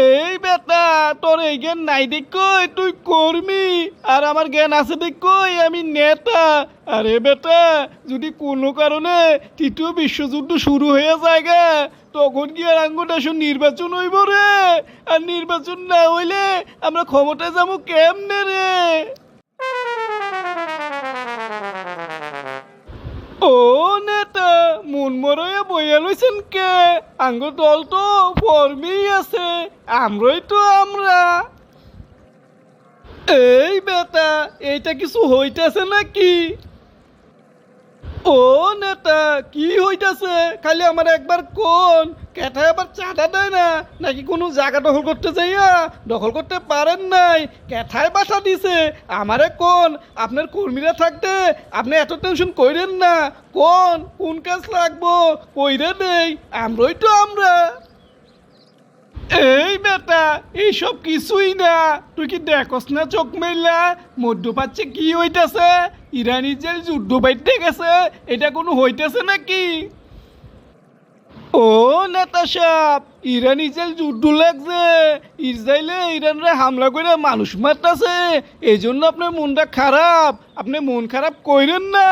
এই বেটা তোর এই জ্ঞান নাই দেখই তুই কর্মী। আর আমার জ্ঞান আছে দেখই আমি নেতা। আরে বেটা যদি কোনো কারণে তৃতীয় বিশ্বযুদ্ধ শুরু হয়ে যায় গে, তখন কি আর আঙ্গুটা নির্বাচন হইব রে? আর নির্বাচন না হইলে আমরা ক্ষমতায় যাব কেমনে রে? ও নেতা মন মরয়ে বইয়া লইছেন কে? আঙ্গ দল তো ফর্মেই আছে আমরাই তো আমরা। এই বেটা এইটা কিছু হইতেছে নাকি? ও নেতা, কি হইতাছে? খালি আমার একবার কোন? ক্যাথায় আবার চাঁদা দেয় না? নাকি কোনো জায়গা দখল করতে যাইয়া দখল করতে পারেন নাই? কেঠায় বাসা দিছে? আমারে কোন? আপনার কর্মীরা থাকতে আপনি এত টেনশন কইরেন না। কোন? কোন কাজ লাগবো? কইরে নেই আমরাই তো আমরা। এই বেটা, এইসব কিছুই না। তুই কি দেখস না চোখ মেলা মধ্যপ্রাচ্যে কি হইতেছে? ইরানি যে যুদ্ধ বাইতে গেছে, এটা কোনো হইতেছে নাকি? ও নেতা সাহেব, ইরান ইসরায়েল যুদ্ধ লাগছে। ইসরায়েলে ইরানরে হামলা করে মানুষ মারতাছে। এই জন্য আপনার মনটা খারাপ। আপনি মন খারাপ কইরেন না।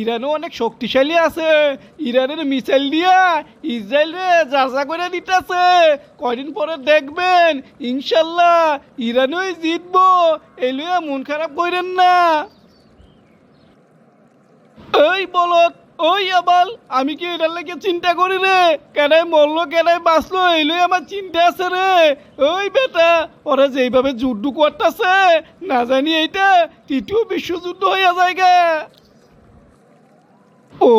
ইরানও অনেক শক্তিশালী আছে। ইরানের মিসাইল দিয়া ইসরায়েলরে যাজা করে দিতেছে। কয়দিন পরে দেখবেন, ইনশাল্লাহ ইরানই জিতবো। এই লইয়া মন খারাপ কইরেন না। ওই বলত ওই আবাল, আমি কি এটার লাগে চিন্তা করি রে? কেনাই মরলো কেনাই বাঁচলো এইলই আমার চিন্তা আছে রে। ওই বেটা, ওরা যেইভাবে যুদ্ধ করতেছে, না জানি এইটা তৃতীয় বিশ্বযুদ্ধ হইয়া যায় গে ও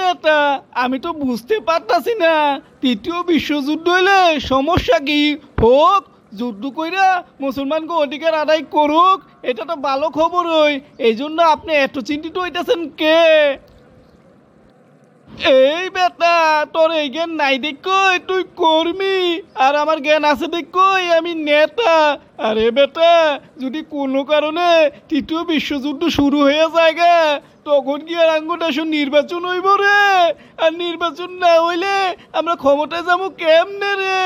নেতা, আমি তো বুঝতে পারতাছি না। তৃতীয় বিশ্বযুদ্ধ হইলে সমস্যা কি? হোক, যুদ্ধ কইরা মুসলমানকে অধিকার আদায় করুক, এটা তো ভালো খবর হই এই জন্য আপনি এত চিন্তিত হইতেছেন কে? এই বেটা, তোর এই জ্ঞান নাই দেখ তুই কর্মী। আর আমার জ্ঞান আছে দেখ আমি নেতা। আরে বেটা, যদি কোনো কারণে তৃতীয় বিশ্বযুদ্ধ শুরু হয়ে যায় গা, তখন কি আর আঙ্গুটা নির্বাচন হইব রে? আর নির্বাচন না হইলে আমরা ক্ষমতায় যাব কেমনে রে?